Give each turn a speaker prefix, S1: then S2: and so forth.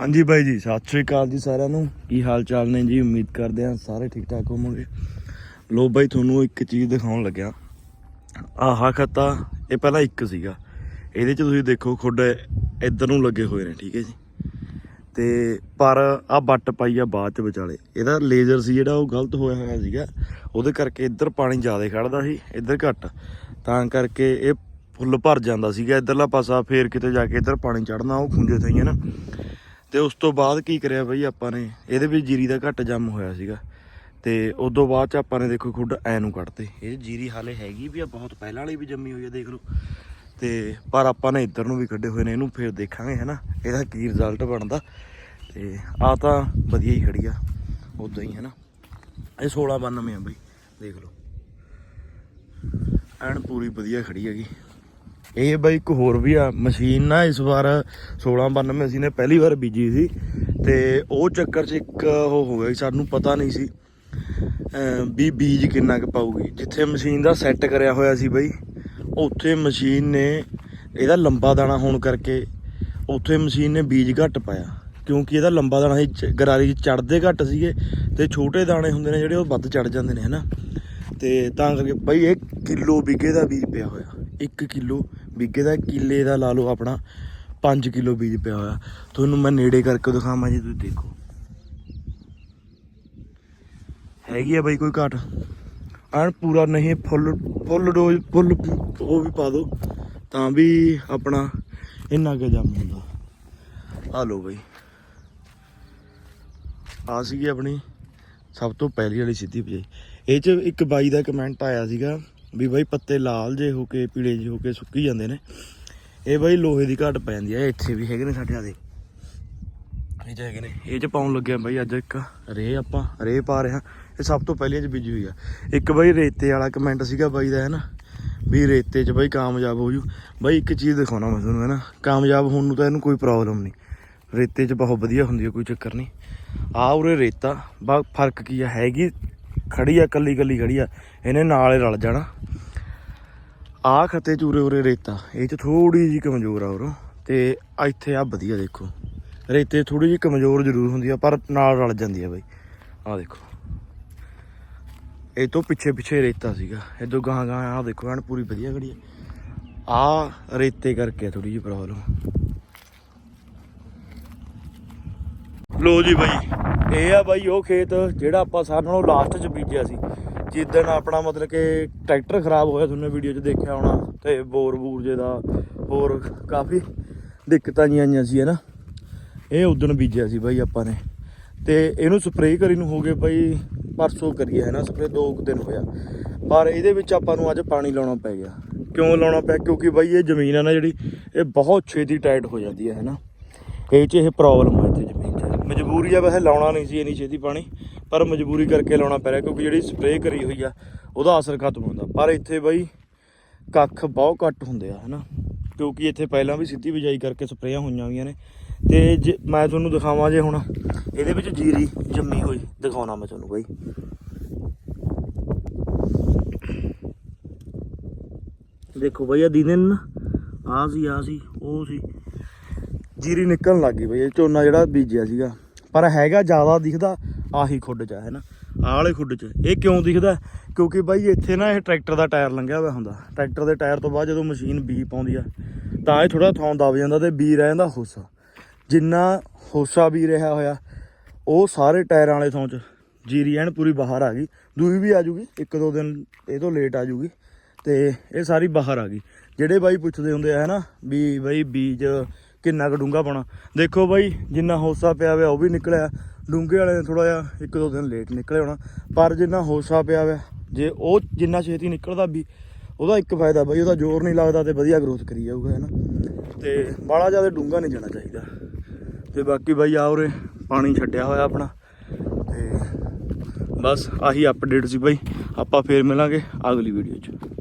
S1: ਹਾਂਜੀ ਬਾਈ ਜੀ, ਸਤਿ ਸ਼੍ਰੀ ਅਕਾਲ ਜੀ ਸਾਰਿਆਂ ਨੂੰ। ਕੀ ਹਾਲ ਚਾਲ ਨੇ ਜੀ? ਉਮੀਦ ਕਰਦੇ ਹਾਂ ਸਾਰੇ ਠੀਕ ਠਾਕ ਹੋਵੋਗੇ। ਲੋ ਬਾਈ, ਤੁਹਾਨੂੰ ਇੱਕ ਚੀਜ਼ ਦਿਖਾਉਣ ਲੱਗਿਆ। ਆਹਾ ਖੱਤਾ, ਇਹ ਪਹਿਲਾਂ ਇੱਕ ਸੀਗਾ। ਇਹਦੇ ਚ ਤੁਸੀਂ ਦੇਖੋ, ਖੁੱਡ ਇੱਧਰ ਨੂੰ ਲੱਗੇ ਹੋਏ ਨੇ, ਠੀਕ ਹੈ ਜੀ। ਤੇ ਪਰ ਆ ਬੱਟ ਪਾਈ ਆ ਬਾਅਦ ਚ ਵਿਚਾਲੇ। ਇਹਦਾ ਲੇਜ਼ਰ ਸੀ ਜਿਹੜਾ, ਉਹ ਗਲਤ ਹੋਇਆ ਹੋਇਆ ਸੀਗਾ। ਉਹਦੇ ਕਰਕੇ ਇੱਧਰ ਪਾਣੀ ਜ਼ਿਆਦਾ ਖੜਦਾ ਸੀ, ਇੱਧਰ ਘੱਟ। ਤਾਂ ਕਰਕੇ ਇਹ ਫੁੱਲ ਭਰ ਜਾਂਦਾ ਸੀਗਾ। ਇੱਧਰਲਾ ਪਾਸਾ ਫੇਰ ਕਿਤੇ ਜਾ ਕੇ ਇੱਧਰ ਪਾਣੀ ਚੜਨਾ ਉਹ ਖੁੰਝੇ ਥਈਏ ਨਾ। ਤੇ ਉਸ ਤੋਂ ਬਾਅਦ ਕੀ ਕਰਿਆ ਬਈ ਆਪਾਂ ਨੇ? ਇਹਦੇ ਵਿੱਚ ਜੀਰੀ ਦਾ ਘੱਟ ਜੰਮ ਹੋਇਆ ਸੀਗਾ। ਤੇ ਉਸ ਤੋਂ ਬਾਅਦ ਚ ਆਪਾਂ ਨੇ ਦੇਖੋ ਖੁੱਡ ਐ ਨੂੰ ਕੱਢਤੇ। ਇਹ ਜੀਰੀ ਹਾਲੇ ਹੈਗੀ ਵੀ ਆ, ਬਹੁਤ ਪਹਿਲਾਂ ਵਾਲੀ ਵੀ ਜੰਮੀ ਹੋਈ ਆ, ਦੇਖ ਲਓ। ਤੇ ਪਰ ਆਪਾਂ ਨੇ ਇੱਧਰ ਨੂੰ ਵੀ ਕੱਢੇ ਹੋਏ ਨੇ, ਇਹਨੂੰ ਫਿਰ ਦੇਖਾਂਗੇ, ਹੈਨਾ? ਇਹਦਾ ਕੀ ਰਿਜ਼ਲਟ ਬਣਦਾ? ਤੇ ਆ ਤਾਂ ਵਧੀਆ ਹੀ ਖੜੀ ਆ ਉਦਾਂ ਹੀ, ਹੈਨਾ? ਇਹ 1692 ਆ ਬਈ, ਦੇਖ ਲਓ। ਐਨ ਪੂਰੀ ਵਧੀਆ ਖੜੀ ਹੈਗੀ। ਇਹ ਬਾਈ ਇੱਕ ਹੋਰ ਵੀ ਆ, ਮਸ਼ੀਨ ਨਾ ਇਸ ਵਾਰ 1692 ਅਸੀਂ ਨੇ ਪਹਿਲੀ ਵਾਰ ਬੀਜੀ ਸੀ ਤੇ ਉਹ ਚੱਕਰ 'ਚ ਇੱਕ ਉਹ ਹੋ ਗਿਆ ਸਾਨੂੰ ਪਤਾ ਨਹੀਂ ਸੀ ਵੀ ਬੀਜ ਕਿੰਨਾ ਕੁ ਪਾਊਗੀ। ਜਿੱਥੇ ਮਸ਼ੀਨ ਦਾ ਸੈੱਟ ਕਰਿਆ ਹੋਇਆ ਸੀ ਬਈ, ਉੱਥੇ ਮਸ਼ੀਨ ਨੇ ਇਹਦਾ ਲੰਬਾ ਦਾਣਾ ਹੋਣ ਕਰਕੇ ਉੱਥੇ ਮਸ਼ੀਨ ਨੇ ਬੀਜ ਘੱਟ ਪਾਇਆ, ਕਿਉਂਕਿ ਇਹਦਾ ਲੰਬਾ ਦਾਣਾ ਹੀ ਚ- ਗਰਾਰੀ 'ਚ ਚੜਦੇ ਘੱਟ ਸੀਗੇ ਤੇ ਛੋਟੇ ਦਾਣੇ ਹੁੰਦੇ ਨੇ ਜਿਹੜੇ ਉਹ ਵੱਧ ਚੜ ਜਾਂਦੇ ਨੇ, ਹਨਾ? ਤੇ ਤਾਂ ਕਰਕੇ ਬਈ ਇਹ ਕਿਲੋ ਬਿੱਗੇ ਦਾ ਬੀਜ ਪਿਆ ਹੋਇਆ 1 ਕਿਲੋ। ਬਿੱਗੇ ਦਾ ਕਿੱਲੇ ਦਾ ਲਾ ਲਓ ਆਪਣਾ 5 ਕਿਲੋ ਬੀਜ ਪਿਆ ਹੋਇਆ। ਤੁਹਾਨੂੰ ਮੈਂ ਨੇੜੇ ਕਰਕੇ ਦਿਖਾਵਾਂ ਜੀ, ਤੁਸੀਂ ਦੇਖੋ। ਹੈਗੀ ਆ ਬਾਈ ਕੋਈ ਘਾਟ? ਐਨ ਪੂਰਾ ਨਹੀਂ, ਫੁੱਲ ਫੁੱਲ ਡੋਜ਼, ਫੁੱਲ ਉਹ ਵੀ ਪਾ ਦਿਓ, ਤਾਂ ਵੀ ਆਪਣਾ ਇੰਨਾ ਕੁ ਜੰਮ ਹੁੰਦਾ ਆ ਲਓ ਬਾਈ। ਆ ਸੀਗੀ ਆਪਣੀ ਸਭ ਤੋਂ ਪਹਿਲੀ ਵਾਲੀ ਸਿੱਧੀ ਬਜਾਈ। ਇਹ ਚ ਇੱਕ ਬਾਈ ਦਾ ਕਮੈਂਟ ਆਇਆ ਸੀਗਾ ਵੀ ਬਾਈ ਪੱਤੇ ਲਾਲ ਜੇ ਹੋ ਕੇ, ਪੀਲੇ ਜੇ ਹੋ ਕੇ ਸੁੱਕੀ ਜਾਂਦੇ ਨੇ। ਇਹ ਬਾਈ ਲੋਹੇ ਦੀ ਘਾਟ ਪੈ ਜਾਂਦੀ ਹੈ ਇੱਥੇ ਵੀ ਹੈਗੇ ਨੇ ਸਾਡੇ ਆਦੇ ਇਹ ਚ ਹੈਗੇ ਨੇ। ਇਹ ਚ ਪਾਉਣ ਲੱਗਿਆ ਬਾਈ ਅੱਜ ਇੱਕ ਰੇ ਆਪਾਂ, ਰੇ ਪਾ ਰਹੇ ਹਾਂ। ਇਹ ਸਭ ਤੋਂ ਪਹਿਲੀ ਚ ਬੀਜੀ ਹੋਈ ਆ। ਇੱਕ ਬਾਈ ਰੇਤੇ ਵਾਲਾ ਕਮੈਂਟ ਸੀਗਾ ਬਾਈ ਦਾ ਹੈ ਨਾ ਵੀ ਰੇਤੇ 'ਚ ਬਾਈ ਕਾਮਯਾਬ ਹੋ ਜੂ। ਬਾਈ ਇੱਕ ਚੀਜ਼ ਦਿਖਾਉਣਾ ਮੈਂ ਤੁਹਾਨੂੰ ਹੈ ਨਾ ਕਾਮਯਾਬ ਹੋਣ ਨੂੰ ਤਾਂ ਇਹਨੂੰ ਕੋਈ ਪ੍ਰੋਬਲਮ ਨਹੀਂ। ਰੇਤੇ 'ਚ ਬਹੁਤ ਵਧੀਆ ਹੁੰਦੀ ਹੈ ਕੋਈ ਚੱਕਰ ਨਹੀਂ। ਆ ਉਰੇ ਰੇਤਾ, ਬਾ, ਫ਼ਰਕ ਕੀ ਆ? ਹੈਗੀ ਖੜੀ ਆ, ਕੱਲੀ ਕੱਲੀ ਖੜੀ ਆ। ਇਹਨੇ ਨਾਲ ਹੀ ਰਲ ਜਾਣਾ। ਆ ਖੱਤੇ ਚੂਰੇ ਉਰੇ ਰੇਤਾ। ਇਹ 'ਚ ਥੋੜੀ ਜੀ ਕਮਜ਼ੋਰ ਆ ਉਰੋਂ। ਤੇ ਇੱਥੇ ਆ ਵਧੀਆ ਦੇਖੋ। ਰੇਤੇ ਥੋੜੀ ਜੀ ਕਮਜ਼ੋਰ ਜ਼ਰੂਰ ਹੁੰਦੀ ਆ, ਪਰ ਨਾਲ ਰਲ ਜਾਂਦੀ ਆ ਬਾਈ। ਆ ਦੇਖੋ। ਇਹ ਤੋਂ ਪਿੱਛੇ ਪਿੱਛੇ ਰੇਤਾ ਸੀਗਾ। ਇਹ ਤੋਂ ਗਾਂ ਗਾਂ ਆ ਦੇਖੋ, ਐਨ ਪੂਰੀ ਵਧੀਆ ਖੜੀ ਆ। ਆ ਰੇਤੇ ਕਰਕੇ ਥੋੜੀ ਜਿਹੀ ਪ੍ਰੋਬਲਮ ਲੋ ਜੀ ਬਾਈ। ਇਹ ਆ ਬਾਈ ਉਹ ਖੇਤ ਜਿਹੜਾ ਆਪਾਂ ਸਾਰਿਆਂ ਨਾਲੋਂ ਲਾਸਟ 'ਚ ਬੀਜਿਆ ਸੀ। ਜਿੱਦਣ ਆਪਣਾ ਮਤਲਬ ਕਿ ਟਰੈਕਟਰ ਖਰਾਬ ਹੋਇਆ ਤੁਹਾਨੂੰ ਵੀਡੀਓ 'ਚ ਦੇਖਿਆ ਹੋਣਾ ਤੇ ਬੋਰ ਬੂਰ ਜੇ ਦਾ ਹੋਰ ਕਾਫੀ ਦਿੱਕਤਾਂ ਜੀਆਂ ਆਈਆਂ ਸੀ, ਹਨਾ। ਇਹ ਉਦੋਂ ਬੀਜਿਆ ਸੀ ਬਾਈ ਆਪਾਂ ਨੇ। ਤੇ ਇਹਨੂੰ ਸਪਰੇਅ ਕਰੀ ਨੂੰ ਹੋ ਗਏ ਬਾਈ ਪਰਸੋਂ ਕਰੀਏ ਹੈ ਨਾ ਸਪਰੇ ਦੋ ਕੁ ਦਿਨ ਹੋਇਆ। ਪਰ ਇਹਦੇ ਵਿੱਚ ਆਪਾਂ ਨੂੰ ਅੱਜ ਪਾਣੀ ਲਾਉਣਾ ਪੈ ਗਿਆ। ਕਿਉਂ ਲਾਉਣਾ ਪਿਆ? ਕਿਉਂਕਿ ਬਾਈ ਇਹ ਜ਼ਮੀਨ ਆ ਨਾ ਜਿਹੜੀ, ਇਹ ਬਹੁਤ ਛੇਤੀ ਟਾਈਟ ਹੋ ਜਾਂਦੀ ਹੈ ਹੈ ਨਾ ਇਹ 'ਚ ਇਹ ਪ੍ਰੋਬਲਮ ਹੈ ਇੱਥੇ ਜ਼ਮੀਨ ਮਜਬੂਰੀ ਆ, ਵੈਸੇ ਲਾਉਣਾ ਨਹੀਂ ਸੀ ਇੰਨੀ ਛੇਤੀ ਪਾਣੀ, ਪਰ ਮਜਬੂਰੀ ਕਰਕੇ ਲਾਉਣਾ ਪੈ ਰਿਹਾ, ਕਿਉਂਕਿ ਜਿਹੜੀ ਸਪਰੇਅ ਕਰੀ ਹੋਈ ਆ, ਉਹਦਾ ਅਸਰ ਖਤਮ ਹੁੰਦਾ। ਪਰ ਇੱਥੇ ਬਾਈ ਕੱਖ ਬਹੁਤ ਘੱਟ ਹੁੰਦੇ ਆ, ਹਨਾ? ਕਿਉਂਕਿ ਇੱਥੇ ਪਹਿਲਾਂ ਵੀ ਸਿੱਧੀ ਬਿਜਾਈ ਕਰਕੇ ਸਪਰੇਆਂ ਹੋਈਆਂ ਹੋਈਆਂ ਨੇ। ਤੇ ਜੇ ਮੈਂ ਤੁਹਾਨੂੰ ਦਿਖਾਵਾਂ ਜੇ ਹੁਣ, ਇਹਦੇ ਵਿੱਚ ਜੀਰੀ ਜੰਮੀ ਹੋਈ, ਦਿਖਾਉਣਾ ਮੈਂ ਤੁਹਾਨੂੰ ਬਾਈ। ਦੇਖੋ ਬਈ ਆ ਦੀਨੇ ਨਾ ਆ ਸੀ ਆ ਸੀ, ਉਹ ਸੀ। ਜੀਰੀ ਨਿਕਲਣ ਲੱਗ ਗਈ ਬਈ ਝੋਨਾ ਜਿਹੜਾ ਬੀਜਿਆ ਸੀਗਾ। ਪਰ ਹੈਗਾ ਜ਼ਿਆਦਾ ਦਿਖਦਾ ਆਹੀ ਖੁੱਡ ਚ ਹੈ ਨਾ? ਆਹ ਵਾਲੇ ਖੁੱਡ ਚ। ਇਹ ਕਿਉਂ ਦਿਖਦਾ? ਕਿਉਂਕਿ ਬਾਈ ਇੱਥੇ ਨਾ ਇਹ ਟਰੈਕਟਰ ਦਾ ਟਾਇਰ ਲੰਘਿਆ ਹੋਇਆ ਹੁੰਦਾ। ਟਰੈਕਟਰ ਦੇ ਟਾਇਰ ਤੋਂ ਬਾਅਦ ਜਦੋਂ ਮਸ਼ੀਨ ਬੀ ਪਾਉਂਦੀ ਆ, ਤਾਂ ਇਹ ਥੋੜਾ ਥਾਂ ਦਬ ਜਾਂਦਾ ਤੇ ਬੀ ਰਹਿ ਜਾਂਦਾ ਹੋਸਾ। ਜਿੰਨਾ ਹੋਸਾ ਵੀ ਰਿਹਾ ਹੋਇਆ, ਉਹ ਸਾਰੇ ਟਾਇਰਾਂ ਵਾਲੇ ਥਾਂ ਚ ਜੀਰੀ ਐਨ ਪੂਰੀ ਬਾਹਰ ਆ ਗਈ। ਦੂਈ ਵੀ ਆ ਜੂਗੀ, ਇੱਕ ਦੋ ਦਿਨ ਇਹ ਤੋਂ ਲੇਟ ਆ ਜੂਗੀ ਤੇ ਇਹ ਸਾਰੀ ਬਾਹਰ ਆ ਗਈ। ਜਿਹੜੇ ਬਾਈ ਪੁੱਛਦੇ ਹੁੰਦੇ ਆ ਨਾ, ਵੀ ਬਾਈ ਬੀਜ ਕਿੰਨਾ ਕੁ ਡੂੰਘਾ ਪਾਉਣਾ। ਦੇਖੋ ਬਾਈ, ਜਿੰਨਾ ਹੋਸਾ ਪਿਆ ਹੋਇਆ ਉਹ ਵੀ ਨਿਕਲਿਆ। ਡੂੰਘੇ ਵਾਲੇ ਨੇ ਥੋੜਾ ਜਿਹਾ ਇੱਕ ਦੋ ਦਿਨ ਲੇਟ ਨਿਕਲੇ ਹੋਣਾ। ਪਰ ਜਿੰਨਾ ਹੋਸਾ ਪਿਆ ਹੋਇਆ, ਜੇ ਉਹ ਜਿੰਨਾ ਛੇਤੀ ਨਿਕਲਦਾ ਵੀ, ਉਹਦਾ ਇੱਕ ਫਾਇਦਾ ਬਾਈ, ਉਹਦਾ ਜ਼ੋਰ ਨਹੀਂ ਲੱਗਦਾ ਤੇ ਵਧੀਆ ਗਰੋਥ ਕਰੀ ਜਾਊਗਾ ਹੈ ਨਾ ਤੇ ਬਾਲਾ ਜ਼ਿਆਦਾ ਡੂੰਘਾ ਨਹੀਂ ਜਾਣਾ ਚਾਹੀਦਾ। ਤੇ ਬਾਕੀ ਬਾਈ ਆ ਉਰੇ ਪਾਣੀ ਛੱਡਿਆ ਹੋਇਆ ਆਪਣਾ। ਤੇ ਬਸ ਆਹੀ ਅਪਡੇਟ ਸੀ ਬਾਈ। ਆਪਾਂ ਫੇਰ ਮਿਲਾਂਗੇ ਅਗਲੀ ਵੀਡੀਓ 'ਚ।